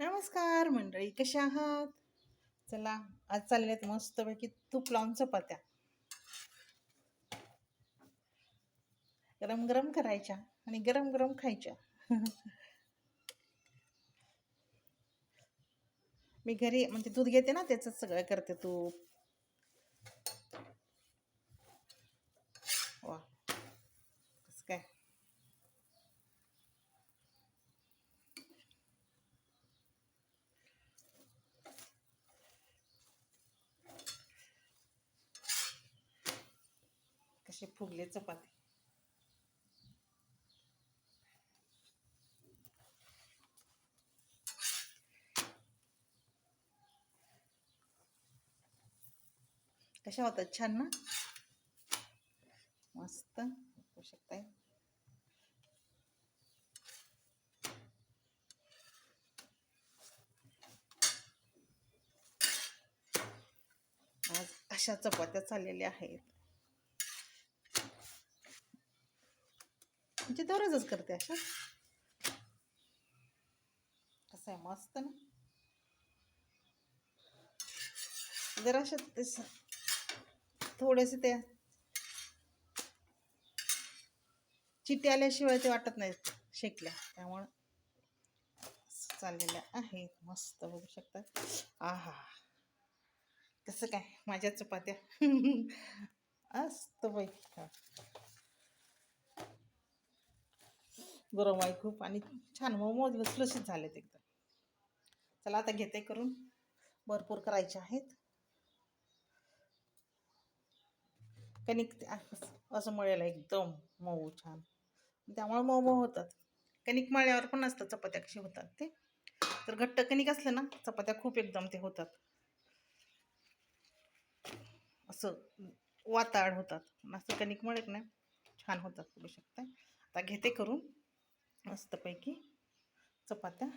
नमस्कार मंडळी कशा आहात? चला आज चालल्यात मस्तपैकी तूप लावून चपात्या गरम गरम करायच्या आणि गरम गरम खायच्या. मी घरी म्हणजे दूध घेते ना त्याच सगळं करते तूप वा कसं काय असे फुगले चपाती. कशा होतात? छान ना? मस्त. बघू शकताय. आज अशा चपात्या चाललेल्या आहेत. म्हणजे दररोजच करते. अशा कसं आहे मस्त ना. जराशा थोडेसे ते चिट्टी आल्याशिवाय ते वाटत नाहीत शेकल्या. त्यामुळं चाललेल्या आहेत मस्त बघू शकता. आहा. कसं काय माझ्या चपात्या. असतं बाई गरम आहे खूप. आणि छान. मोमोज झाले झालेत एकदम. चला आता घेते करून. भरपूर करायचे आहेत. कणिक ते असं- असं मळेल एकदम मऊ छान. त्यामुळे मऊ मऊ होतात. कणिक मळल्यावर पण असतात चपात्या कशी होतात ते. तर घट्ट कणिक असलं ना चपात्या खूप एकदम ते होतात. असं वाताड होतात. असं कणिक मळत नाही. छान होतात बघू शकता आता घेते करून. मस्तपैकी चपात्या.